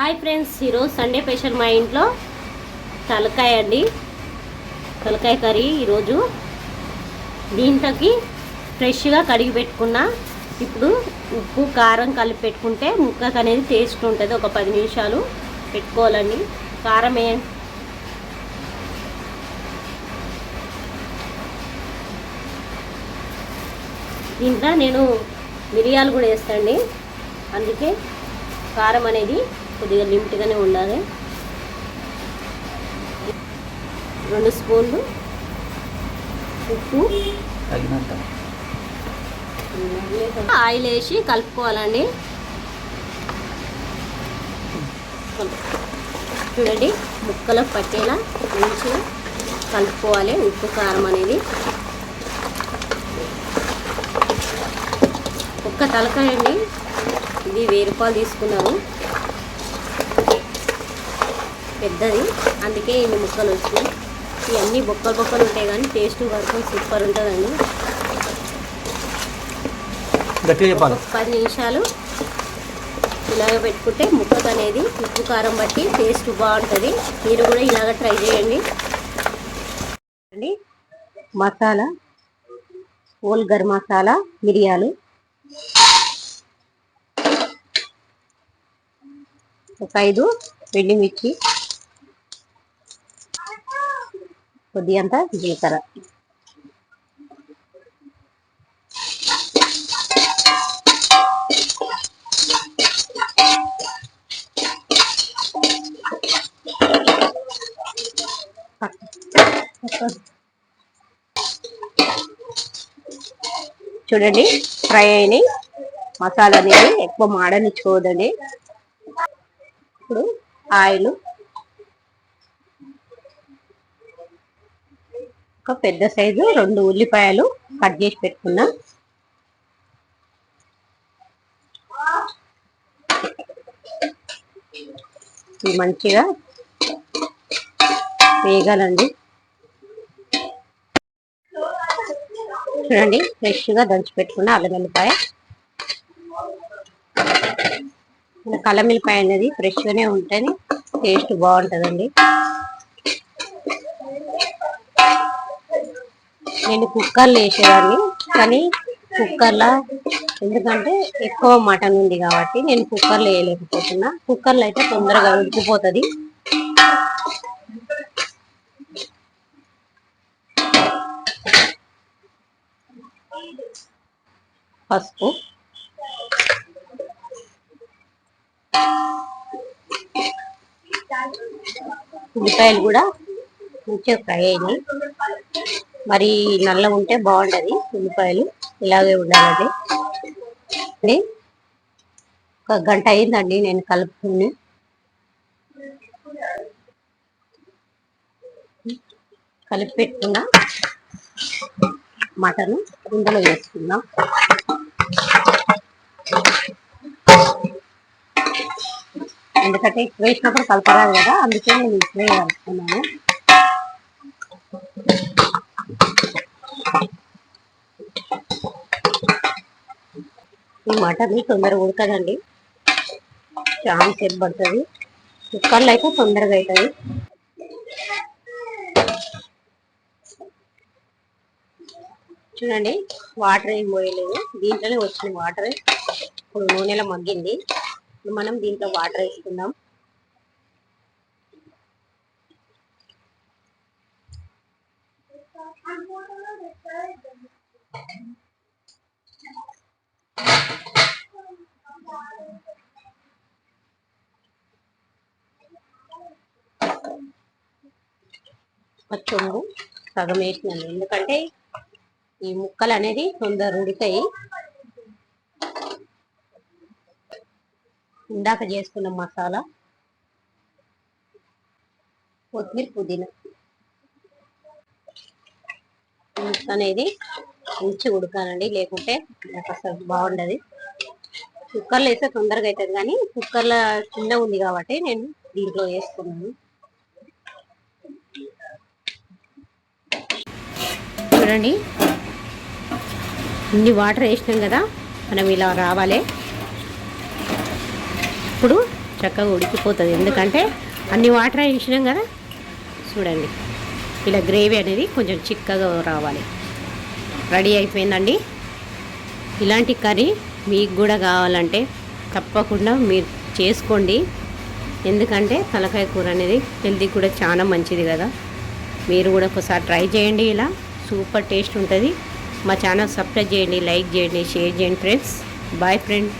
Hi friends ఈరోజు Sunday special మా ఇంట్లో తలకాయ అండి. తలకాయ కర్రీ ఈరోజు. దీంట్లోకి ఫ్రెష్గా కడిగి పెట్టుకున్న. ఇప్పుడు ఉప్పు కారం కలిపి పెట్టుకుంటే ముక్కకు అనేది టేస్ట్ ఉంటుంది. ఒక పది నిమిషాలు పెట్టుకోవాలండి. కారం ఏ దీంట్లో నేను మిరియాలు కూడా వేస్తాండి. అందుకే కారం అనేది కొద్దిగా లిమిట్గానే ఉండాలి. రెండు స్పూన్లు ఉప్పు. ఆయిల్ వేసి కలుపుకోవాలండి. చూడండి ముక్కలు పట్టేలా మంచిగా కలుపుకోవాలి ఉప్పు కారం అనేది. ఒక్క తలకాయ అండి. ఇది వెయ్యి రూపాయలు తీసుకున్నారు. పెద్దది. అందుకే ఇన్ని ముక్కలు వచ్చినాయి. ఇవన్నీ బొక్కలు బొక్కలు ఉంటాయి కానీ టేస్ట్ వరకు సూపర్ ఉంటుందండి. పది నిమిషాలు ఇలాగ పెట్టుకుంటే ముక్కకు అనేది ఉప్పు కారం బట్టి టేస్ట్ బాగుంటుంది. మీరు కూడా ఇలాగ ట్రై చేయండి. అండి మసాలా ఓల్ గరం మసాలా మిరియాలు. ఒక ఐదు కొద్ది అంత జీలకర్ర. చూడండి ఫ్రై అయినాయి. మసాలా అనేది ఎక్కువ మాడనిచ్చుకోవద్దండి ఇప్పుడు ఆయిల్ ఒక పెద్ద సైజు రెండు ఉల్లిపాయలు కట్ చేసి పెట్టుకున్నా. మంచిగా వేగాలండి. చూడండి ఫ్రెష్గా దంచి పెట్టుకున్న అల్లం వెల్లిపాయ అనేది ఫ్రెష్గానే ఉంటేనే టేస్ట్ బాగుంటుందండి. నేను కుక్కర్లో వేసేదాన్ని కానీ కుక్కర్లో ఎందుకంటే ఎక్కువ మటన్ ఉంది కాబట్టి నేను కుక్కర్లో వేయలేకపోతున్నా. కుక్కర్లో అయితే తొందరగా ఉడికిపోతుంది. పసుపు. ఉల్లిపాయలు కూడా మంచిగా ఫ్రై అయినాయి. మరి నల్ల ఉంటే బాగుంటది ఉల్లిపాయలు ఇలాగే ఉండాలండి. అండి, ఒక గంట అయిందండి నేను కలుపుకుని. కలిపి పెట్టుకున్నా మటన్ ఇందులో వేసుకుందాం. ఎందుకంటే ఎక్కువ వేసినప్పుడు కలపరాదు కదా అందుకే నేను ఇప్పుడే కలుపుకున్నాను. ఈ మటన్ తొందరగా ఉడకదండి. చాలా సేపు పడుతుంది. కుక్కర్లో అయితే తొందరగా అవుతుంది చూడండి వాటర్ ఏం పోయలేదు. దీంట్లోనే వచ్చిన వాటర్. ఇప్పుడు నూనెలో మగ్గింది. మనం దీంట్లో వాటర్ వేసుకుందాం ఒక చెంబు సగం వేసినాను. ఎందుకంటే ఈ ముక్కలు అనేది తొందర ఉడికాయి ఇందాక చేసుకున్న మసాలా కొత్తిమీర పుదీనా ముక్క అనేది మంచి ఉడకాలండి. లేకుంటే అసలు బాగుండదు. కుక్కర్లో వేస్తే తొందరగా అవుతుంది కానీ కుక్కర్లో చిన్న ఉంది కాబట్టి నేను దీంట్లో వేసుకున్నాను చూడండి. ఇన్ని వాటర్ వేసినాం కదా మనం ఇలా రావాలి. ఇప్పుడు చక్కగా ఉడికిపోతుంది. ఎందుకంటే అన్ని వాటర్ వేసినాం కదా చూడండి. ఇలా గ్రేవీ అనేది కొంచెం చిక్కగా రావాలి. రెడీ అయిపోయిందండి. ఇలాంటి కర్రీ మీకు కూడా కావాలంటే తప్పకుండా మీరు చేసుకోండి. ఎందుకంటే తలకాయ కూర అనేది హెల్తీ కూడా చాలా మంచిది కదా. మీరు కూడా ఒకసారి ట్రై చేయండి ఇలా. సూపర్ టేస్ట్ ఉంటుంది. మా ఛానల్ సబ్స్క్రైబ్ చేయండి లైక్ చేయండి షేర్ చేయండి ఫ్రెండ్స్. Bye friend.